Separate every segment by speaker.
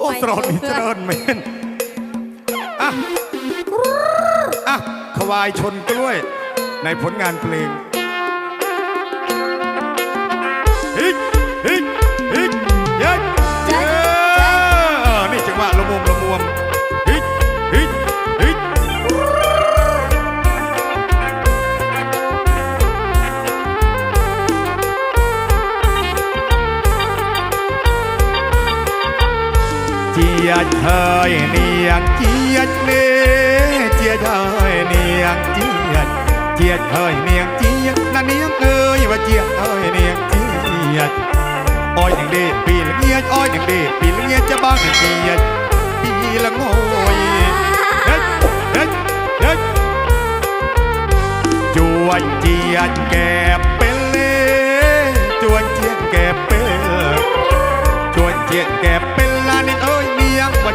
Speaker 1: โอ้สรอนนี่เจริญเมนอะอะขวายชนกล้วย ในผลงานเพลง จียดเฮยเนียงเจียดเนเจียดเฮยเนียงเจียดเจียดเฮยเนียงเจียดนั่นเนียงเอ้ยว่าเจียดเฮยเนียงเจียดอ้อยอย่างดีปีละเงียดอ้อยอย่างดีปีละเงียดจะบ้างเจียดปีละงอยเฮ้ยเฮ้ยเฮ้ยจวนเจียดแก่เป็นเล่จวนเจียดแก่เป็นชวนเจียนแก่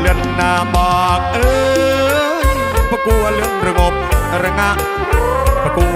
Speaker 1: เลือนหนาบากเอ้ยประกัวเลื่อนระงบระงะประกัว